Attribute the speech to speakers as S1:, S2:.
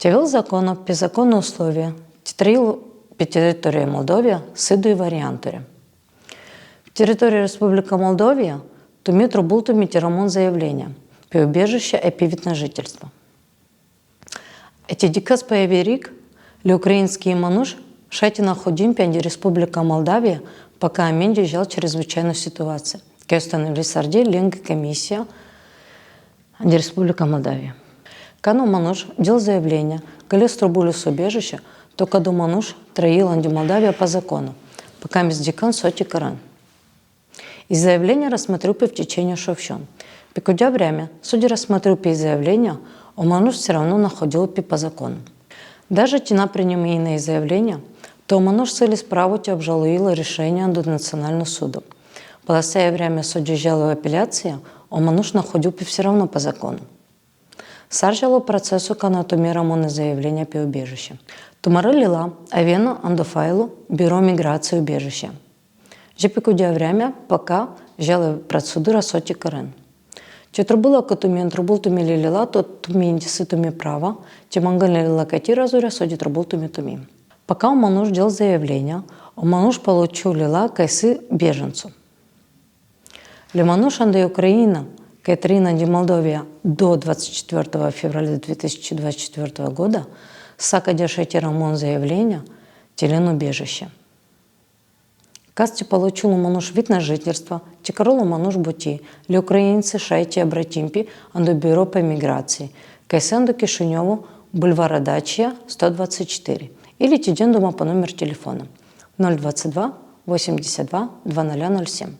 S1: Тявил закону підзаконні условия тітрил під територією Молдові сиду і варіанторі. В территории Республика Молдовия тумит рубулту ремонт заявления по убежище и по вид на жительство. Эти дикас появерик ли украинский мануш шати находим пенди Республика Молдавия, пока Аменди взял чрезвычайную ситуацию. Ке установили сарди ленга комиссия де Республика Молдавия. Кану мануш дел заявление, коли струбулю с убежища, то каду мануш троил Молдавия по закону, пока мисс дикан соти каран. И заявление рассмотрю в течение шовщен. Пикудя время, судя рассмотрю пи заявления, он мануш все равно находил пи по закону. Даже тина принимаемые заявления, то мануш цели справу те обжалуила решение до Национального суду. По сее время судья жалуя апелляция, он мануш находил пи все равно по закону. Саржало процесу канатомі Рамони заявлення по убежище. Тумари лила Авена Андофайлу Бюро миграции убежища. Жепикудя время, пока жали процедура соті карен. Чи трубила котумі трубул тумі ліліла, то тумі індіси тумі права, чи мангальна лила кати разуря соті трубул тумі тумі. Пока у мануш дел заявление, у мануш получил лила кайсы беженцу. Лимануш Андей Украина, Катрина Ди Молдовия до 24 февраля 2024 года Сака Шети Рамон заявление телен убежище. Касти получил мануш вид на жительство, Чикаролу мануш бути, ли украинцы шайти обратимпи, анду бюро по миграции, Кайсенду Кишиневу, бульвара Дачия, 124, или Тидендума по номеру телефона 022 82 2007.